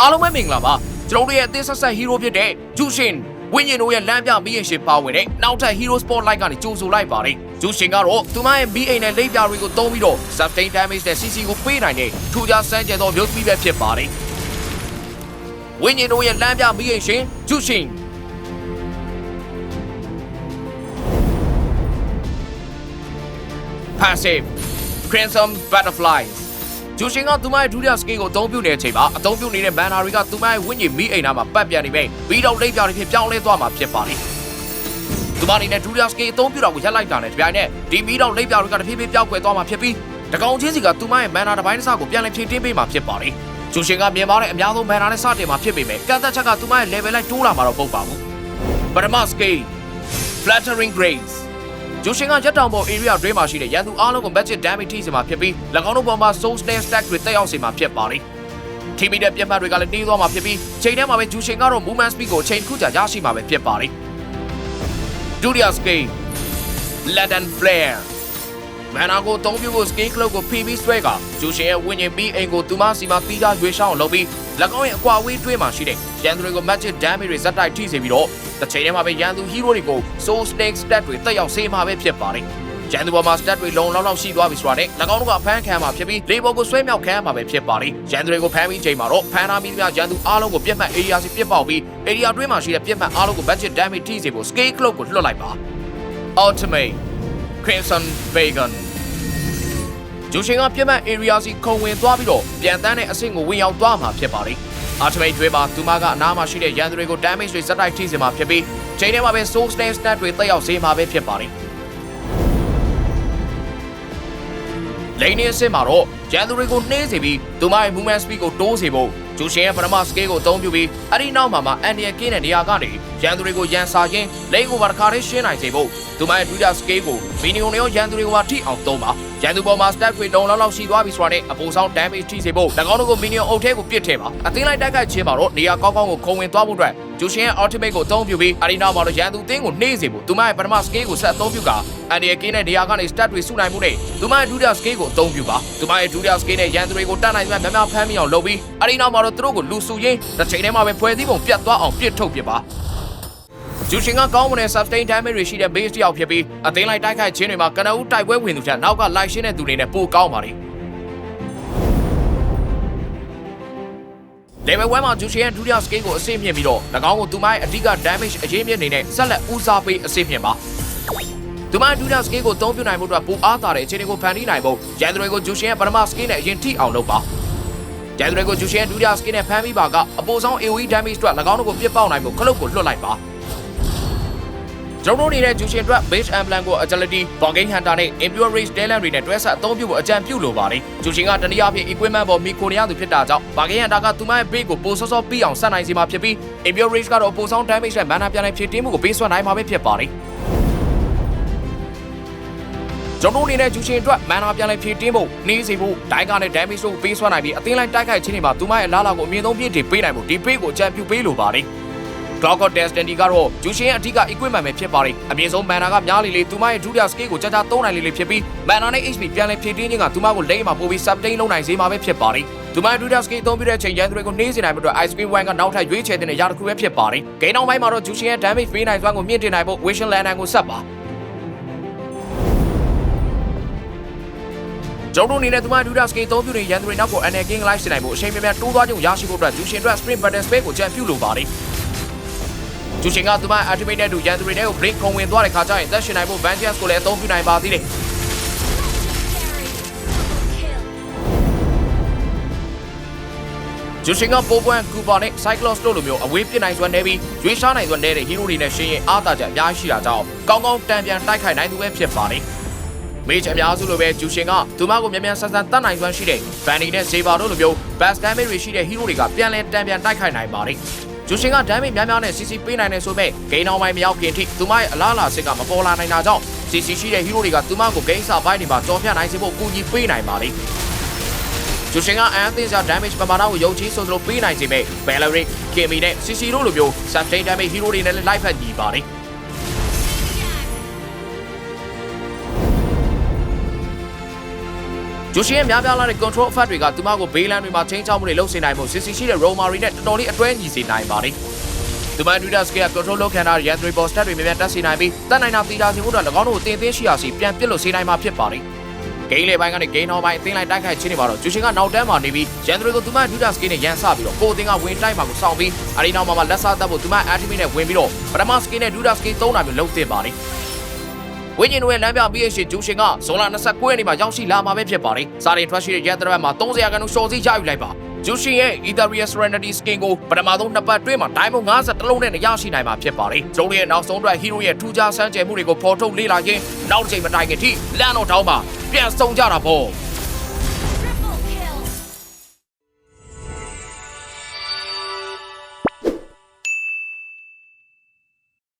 အားလုံးပဲမင်္ဂလာပါကျွန်တော်တို့ရဲ့အသစ်ဆက်ဆက်ဟီးရိုးဖြစ်တဲ့ဂျူရှင်ဝင်းညင်တို့ရဲ့လမ်းပြမီးရင်ရှင်ပါဝင်တဲ့နောက်ထပ် Hero Spotlight ကနေကြိုဆိုလိုက်ပါတယ်ဂျူရှင်ကတော့သူမရဲ့မီးအိမ်နဲ့လိပ်ပြတွေကိုသုံးပြီးတော့ sustain damage နဲ့ CC ကိုပေးနိုင်တဲ့ထူးခြားစမ်းကြံသောမျိုးသမီးပဲဖြစ်ပါတယ်ဝင်းညင်တို့ရဲ့လမ်းပြမီးရင်ရှင်ဂျူရှင် passive crimson butterflies ဂျူရှင်ကသူမရဲ့ဒုတိယစကေးကိုအသုံးပြုနေတဲ့အချိန်မှာအသုံးပြုနေတဲ့မန်နာတွေကသူမရဲ့ဝိညာဉ်မီးအိမ်နာမှာပတ်ပြန်နေပေပြီးတော့လိပ်ပြတွေဖြစ်ပြောင်းလဲသွားမှာဖြစ်ပါတယ်။သူမအနေနဲ့ဒုတိယစကေးအသုံးပြုတာကိုရပ်လိုက်တာနဲ့တပြိုင်နက်ဒီမီးတော့လိပ်ပြတွေကတဖြည်းဖြည်းပြောင်းကွယ်သွားမှာဖြစ်ပြီးတကောင်ချင်းစီကသူမရဲ့မန်နာတစ်ပိုင်းတစ်စကိုပြန်လည်ဖြည့်တင်းပေးမှာဖြစ်ပါတယ်။ဂျူရှင်ကမြင်ပါတဲ့အများဆုံးမန်နာနဲ့စတင်မှာဖြစ်ပေမဲ့ကန်သက်ချက်ကသူမရဲ့ level လိုက်တိုးလာမှာတော့မဟုတ်ပါဘူး။ပထမစကေး flattering grace ဂျိုရှင်ကရက်တောင်ပေါ် area တွင်းမှာရှိတဲ့ရန်သူအားလုံးကို budget damage ထိစေမှာဖြစ်ပြီး၎င်းတို့ပေါ်မှာ soul snare stack တွေတက်ရောက်စေမှာဖြစ်ပါတယ်။ထိမိတဲ့ပြတ်မှတ်တွေကလည်းနှီးသွားမှာဖြစ်ပြီးချိန်ထဲမှာပဲဂျိုရှင်ကတော့ movement speed ကိုချိန်တစ်ခုကြာရရှိမှာပဲဖြစ်ပါတယ်။ Julia Skate Let and Flare မန်နာကိုတုံးပြဖို့ skate club ကို PB ဆွဲကဂျိုရှင်ရဲ့ဝิญဉ်ပြီးအိမ်ကိုသူမစီမှာပြီးသားရွေးရှောင်းလုပ်ပြီး၎ င်းရဲ့အကွာအဝေးတွင်းမှာရှိတဲ့ရန်သူတွေကို magic damage တွေဇက်တိုက်ထိစေပြီးတော့တစ်ချိန်တည်းမှာပဲရန်သူ hero တွေကို soul snake stat တွေတက်ရောက်စေမှာပဲဖြစ်ပါတယ်။ရန်သူပေါ်မှာ stat တွေလုံလောက်လောက်ရှိသွားပြီဆိုတာနဲ့၎င်းတို့ကဖမ်းခံမှာဖြစ်ပြီးလေပေါ်ကိုဆွဲမြောက်ခံမှာပဲဖြစ်ပါတယ်။ရန်သူတွေကိုဖမ်းပြီးချိန်မှာတော့ဖမ်းထားပြီးသမျှရန်သူအားလုံးကိုပြတ်မှတ် area စီပြစ်ပေါက်ပြီး area တွင်းမှာရှိတဲ့ပြတ်မှတ်အားလုံးကို magic damage ထိစေဖို့ scale cloak ကိုလွှတ်လိုက်ပါ။ Ultimate Crimson Vegan ဂျိုရှင်ကပြတ်မှတ် area စီခုံဝင်သွားပြီးတော့ပြန်တန်းတဲ့အဆင့်ကိုဝင်ရောက်သွားမှာဖြစ်ပါတယ်။ Ultimate တွေမှာသူမကအနားမှာရှိတဲ့ရန်သူတွေကို damage တွေစက်တိုက်ထိစေမှာဖြစ်ပြီးချိန်ထဲမှာပဲ soul snare stat တွေတက်ရောက်စေမှာပဲဖြစ်ပါတယ်။လိန်နေအဆင့်မှာတော့ရန်သူတွေကိုနှေးစေပြီးသူမရဲ့ movement speed ကိုတိုးစေဖို့ဂျိုရှင်ရဲ့ပထမ scale ကိုအသုံးပြုပြီးအဲ့ဒီနောက်မှာမှအန်ဒီယကင်းတဲ့နေရာကနေရန်သူတွေကိုရန်စာခြင်းလိန်ကိုပါတစ်ခါတည်းရှင်းနိုင်စေဖို့သူမရဲ့ဒုတိယ scale ကိုမီနီယုံရောရန်သူတွေကိုပါထိအောင်သုံးပါရန်သူပေါ်မှာ stat တွေလုံလောက်လောက်ရှိသွားပြီဆိုတာနဲ့အပူဆောင် damage ထိစေဖို့၎င်းတို့ကိုမီနီယုံအုပ်ထဲကိုပစ်ထည့်ပါအသင်းလိုက်တိုက်ခိုက်ခြင်းမှာတော့နေရာကောင်းကောင်းကိုခုံဝင်သွားဖို့အတွက်ဂျိုရှင်ရဲ့ ultimate ကိုအသုံးပြုပြီးအဲ့ဒီနောက်မှာတော့ရန်သူတင်းကိုနှေးစေဖို့သူမရဲ့ပထမ scale ကိုဆက်အသုံးပြုကအန်ဒီယကင်းတဲ့နေရာကနေ stat တွေစုနိုင်မှုနဲ့သူမရဲ့ဒုတိယ scale ကိုအသုံးပြုပါသူမရဲ့ဒုတိယ scale နဲ့ရန်သူတွေကိုတတ်နိုင်မှများများဖမ်းမိအောင်လုပ်ပြီးအဲ့ဒီနောက်မှာတော့သူတို့ကိုလူစုရင်းတစ်ချိန်တည်းမှာပဲဖွဲ့စည်းပုံပြတ်သွားအောင်ပြစ်ထုတ်ပြပါ ဂျူရှင်ကကောင်းမွန်တဲ့ sustain damage တွေရှိတဲ့ base တစ်ယောက်ဖြစ်ပြီးအသိန်းလိုက်တိုက်ခိုက်ခြင်းတွေမှာကနဦးတိုက်ပွဲဝင်သူထက်နောက်ကလိုက်ရှင်းတဲ့သူတွေနဲ့ပိုကောင်းပါတယ် level 1မှာဂျူရှင်ရဲ့ဒုတိယ scale ကိုအဆင့်မြင့်ပြီးတော့၎င်းကိုသူမရဲ့အဓိက damage အရေးမြင့်နေတဲ့ဆက်လက်ဦးစားပေးအဆင့်မြင့်ပါသူမရဲ့ဒုတိယ scale ကိုအသုံးပြုနိုင်ဖို့အတွက်ပိုအားသာတဲ့အခြေအနေကိုဖန်တီးနိုင်ဖို့ရန်သူတွေကိုဂျူရှင်ရဲ့ပထမ scale နဲ့အရင်ထိအောင်လုပ်ပါရန်သူတွေကိုဂျူရှင်ရဲ့ဒုတိယ scale နဲ့ဖမ်းပြီးပါကအပိုဆောင် AoE damage အတွက်၎င်းတို့ကိုပြစ်ပေါက်နိုင်ဖို့ခလုတ်ကိုလွှတ်လိုက်ပါ ကျွန်တော်တို့နေတဲ့ဂျူရှင်အတွက် base emblem ကို agility, bargain hunter နဲ့ impure race talent တွေနဲ့တွဲဆက်အသုံးပြုဖို့အကြံပြုလိုပါတယ်။ဂျူရှင်ကတနည်းအားဖြင့် equipment ပေါ်မိခိုနေရသူဖြစ်တာကြောင့် bargain hunter ကသူမရဲ့ base ကိုပိုစောစောပြီးအောင်ဆက်နိုင်စေမှာဖြစ်ပြီး impure race ကတော့ပိုဆောင် damage နဲ့ mana ပြန်လည်ဖြည့်တင်းမှုကိုပေးစွမ်းနိုင်မှာပဲဖြစ်ပါတယ်။ကျွန်တော်တို့အနေနဲ့ဂျူရှင်အတွက် mana ပြန်လည်ဖြည့်တင်းဖို့နှေးစေဖို့ဒိုင်းကနဲ့ damage ကိုပေးစွမ်းနိုင်ပြီးအသင်းလိုက်တိုက်ခိုက်ခြင်းတွေမှာသူမရဲ့အလားအလာကိုအမြင့်ဆုံးပြည့်တည်ပေးနိုင်ဖို့ဒီ base ကိုအကြံပြုပေးလိုပါတယ်။ Clock of Destiny ကတော့ဂျူရှင်ရဲ့အဓိက equipment ပဲဖြစ်ပါတယ်။အမြင့်ဆုံး mana ကများလေလေသူမရဲ့ဒုတိယ skill ကိုကြာကြာသုံးနိုင်လေလေဖြစ်ပြီး mana နဲ့ HP ပြန်လည်ဖြည့်တင်းခြင်းကသူမကိုလိမ့်မှာပို့ပြီး sustain လုပ်နိုင်စေမှာပဲဖြစ်ပါတယ်။သူမရဲ့ဒုတိယ skill သုံးပြတဲ့အချိန်ရန်သူတွေကိုနှေးစေနိုင်မှုအတွက် Ice Cream One ကနောက်ထပ်ရွေးချယ်တဲ့ရာတစ်ခုပဲဖြစ်ပါတယ်။ဂိမ်းနောက်ပိုင်းမှာတော့ဂျူရှင်ရဲ့ damage ပေးနိုင်စွမ်းကိုမြင့်တင်နိုင်ဖို့ Vision Lantern ကိုဆက်ပါ။ကျွန်တော်တို့အနေနဲ့သူမဒူဒါစကေသုံးပြတဲ့ရန်သူတွေနောက်ကို NL King Live စနိုင်ဖို့အချိန်မြများတိုးသွားခြင်းကိုရရှိဖို့အတွက်ဂျူရှင်အတွက် Sprint Button Space ကိုကြံပြုလိုပါတယ်။ ဂျူရှင်ကသူမ Ultimate နဲ့အတူရန်သူတွေနဲ့ကို Break ခုံဝင်သွားတဲ့ခါကျရင်သက်ရှင်နိုင်ဖို့ Vengeance ကိုလည်းအသုံးပြုနိုင်ပါသေးတယ်။ဂျူရှင်ကပိုးပွန်းကူပါနဲ့ Cyclops တို့လိုမျိုးအဝေးပြစ်နိုင်စွမ်းနေပြီးရွေးရှားနိုင်စွမ်းနေတဲ့ hero တွေနဲ့ရှင်ရင်အားသာချက်အများကြီးရှိတာကြောင့်ကောင်းကောင်းတန်ပြန်တိုက်ခိုက်နိုင်သူပဲဖြစ်ပါတယ်။မေ့ချအများစုလိုပဲဂျူရှင်ကသူမကိုမြန်မြန်ဆန်ဆန်တတ်နိုင်စွမ်းရှိတဲ့ Vanny နဲ့ Saber တို့လိုမျိုး Bass Damage တွေရှိတဲ့ hero တွေကပြန်လဲတန်ပြန်တိုက်ခိုက်နိုင်ပါတယ်။ ဂျူရှင်က damage များများနဲ့ CC ပေးနိုင်တယ်ဆိုပေမဲ့ဂိမ်းအောင်ပိုင်းမရောက်ခင်ထိသူမရဲ့အလားအလာစစ်ကမပေါ်လာနိုင်တာကြောင့် CC ရှိတဲ့ hero တွေကသူမကိုဂိမ်းစာပိုင်းတွေမှာကြော်ဖြတ်နိုင်စေဖို့ကူညီပေးနိုင်ပါတယ်။ဂျူရှင်ကအန်သင်းစာ damage ပမာဏကိုယုံကြည်ဆိုသလိုပေးနိုင်စေမဲ့ Valeric, Kimi နဲ့ CC တို့လိုမျိုး sustain damage hero တွေနဲ့လည်း life ဖက်ညီပါတယ်။ ဂျိုရှင်ရဲ့များပြားလာတဲ့ control effect တွေကသူမကိုဘေးလန်တွေမှာချင်းချောက်မှုတွေလုပ်စေနိုင်မှုစစ်စီရှိတဲ့ Romari နဲ့တော်တော်လေးအတွဲညီစေနိုင်ပါတယ်။သူမ Adidas က control လုပ်ခံတာ Yandri Boss တက်တွေမြန်မြန်တက်စေနိုင်ပြီးတက်နိုင်တာတီတာစီမှုတော့၎င်းတို့ကိုတင်သိရှိရစီပြန်ပစ်လို့စေနိုင်မှာဖြစ်ပါတယ်။ဂိမ်းလေပိုင်းကနေဂိမ်းနောက်ပိုင်းအသင်းလိုက်တိုက်ခိုက်ခြင်းတွေမှာတော့ဂျိုရှင်ကနောက်တန်းမှာနေပြီး Yandri ကိုသူမ Adidas ကနဲ့ရန်ဆပြီးတော့ကိုအသင်းကဝင်တိုက်မှာကိုစောင့်ပြီးအဲဒီနောက်မှာမှလက်စားတက်ဖို့သူမ Ultimate နဲ့ဝင်ပြီးတော့ပထမ skin နဲ့ Adidas ကသုံးတာမျိုးလုပ်သင့်ပါတယ်။ ဝင်းကျင်တို့ရဲ့လမ်းပြပြီးရရှိဂျူရှင်ကဇွန်လ29ရက်နေ့မှာရောက်ရှိလာမှာပဲဖြစ်ပါတယ်။စာရင်ထွက်ရှိတဲ့ရဲတရက်မှာ30ရာခိုင်နှုန်းရှော့စီရယူလိုက်ပါ။ဂျူရှင်ရဲ့ Ethereum Serenity Skin ကိုပထမဆုံးနှစ်ပတ်တွင်းမှာ Diamond 50လုံးနဲ့ရရှိနိုင်မှာဖြစ်ပါတယ်။ကျွန်တော်ရဲ့နောက်ဆုံးအတွက် Hero ရဲ့ထူးခြားစမ်းကြယ်မှုတွေကိုဖော်ထုတ်လေ့လာခြင်းနောက်တစ်ချိန်မတိုင်ခင်ထိလမ်းတော်တောင်းမှာပြန်ဆောင်ကြတာပေါ့။